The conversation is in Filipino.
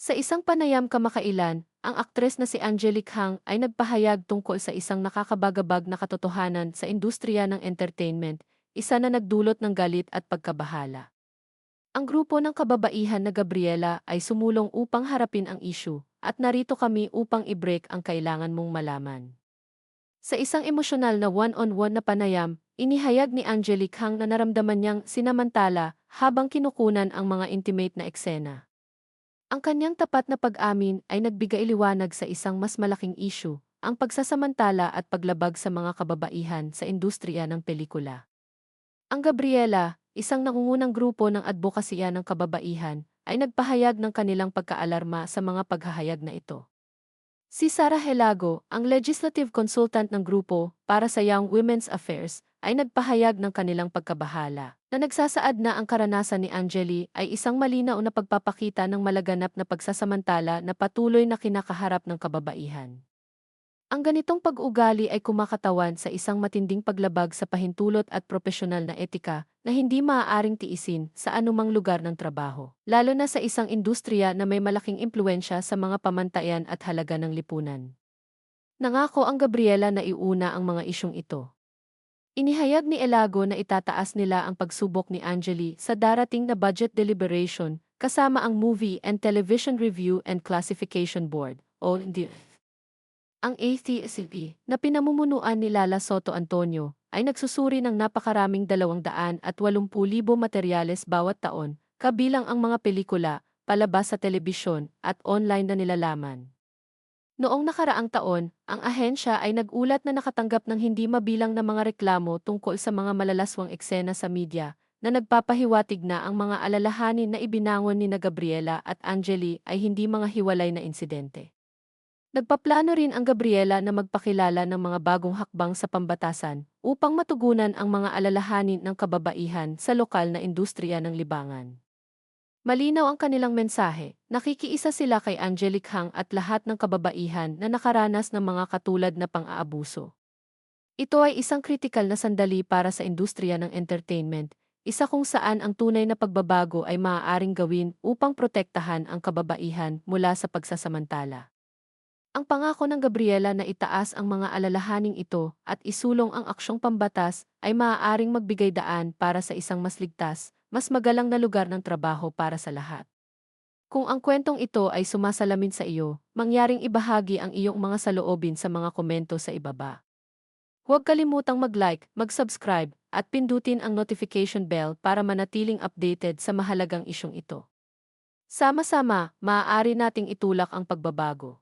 Sa isang panayam kamakailan, ang aktres na si Angelique Hang ay nagpahayag tungkol sa isang nakakabagabag na katotohanan sa industriya ng entertainment, isa na nagdulot ng galit at pagkabahala. Ang grupo ng kababaihan na Gabriela ay sumulong upang harapin ang issue, at narito kami upang i-break ang kailangan mong malaman. Sa isang emosyonal na one-on-one na panayam, inihayag ni Angelique Hang na naramdaman niyang sinamantala habang kinukunan ang mga intimate na eksena. Ang kanyang tapat na pag-amin ay nagbigay liwanag sa isang mas malaking issue, ang pagsasamantala at paglabag sa mga kababaihan sa industriya ng pelikula. Ang Gabriela, isang nangungunang grupo ng advokasya ng kababaihan, ay nagpahayag ng kanilang pagkaalarma sa mga paghahayag na ito. Si Sarah Helago, ang legislative consultant ng grupo para sa Young Women's Affairs, ay nagpahayag ng kanilang pagkabahala na nagsasaad na ang karanasan ni Angeli ay isang malinaw na pagpapakita ng malaganap na pagsasamantala na patuloy na kinakaharap ng kababaihan. Ang ganitong pag-ugali ay kumakatawan sa isang matinding paglabag sa pahintulot at propesyonal na etika na hindi maaaring tiisin sa anumang lugar ng trabaho, lalo na sa isang industriya na may malaking impluensya sa mga pamantayan at halaga ng lipunan. Nangako ang Gabriela na iuna ang mga isyong ito. Inihayag ni Elago na itataas nila ang pagsubok ni Angeli sa darating na budget deliberation kasama ang Movie and Television Review and Classification Board o DIRF. Ang ATCP na pinamumunuan ni Lala Soto Antonio ay nagsusuri ng napakaraming 280,000 materyales bawat taon, kabilang ang mga pelikula, palabas sa telebisyon at online na nilalaman. Noong nakaraang taon, ang ahensya ay nagulat na nakatanggap ng hindi mabilang na mga reklamo tungkol sa mga malalaswang eksena sa media, na nagpapahiwatig na ang mga alalahanin na ibinangon ni na Gabriela at Angeli ay hindi mga hiwalay na insidente. Nagpaplano rin ang Gabriela na magpakilala ng mga bagong hakbang sa pambatasan upang matugunan ang mga alalahanin ng kababaihan sa lokal na industriya ng libangan. Malinaw ang kanilang mensahe, nakikiisa sila kay Angelic Hang at lahat ng kababaihan na nakaranas ng mga katulad na pang-aabuso. Ito ay isang kritikal na sandali para sa industriya ng entertainment, isa kung saan ang tunay na pagbabago ay maaaring gawin upang protektahan ang kababaihan mula sa pagsasamantala. Ang pangako ng Gabriela na itaas ang mga alalahaning ito at isulong ang aksyong pambatas ay maaaring magbigay daan para sa isang mas ligtas, mas magalang na lugar ng trabaho para sa lahat. Kung ang kwentong ito ay sumasalamin sa iyo, mangyaring ibahagi ang iyong mga saloobin sa mga komento sa ibaba. Huwag kalimutang mag-like, mag-subscribe, at pindutin ang notification bell para manatiling updated sa mahalagang isyong ito. Sama-sama, maaari nating itulak ang pagbabago.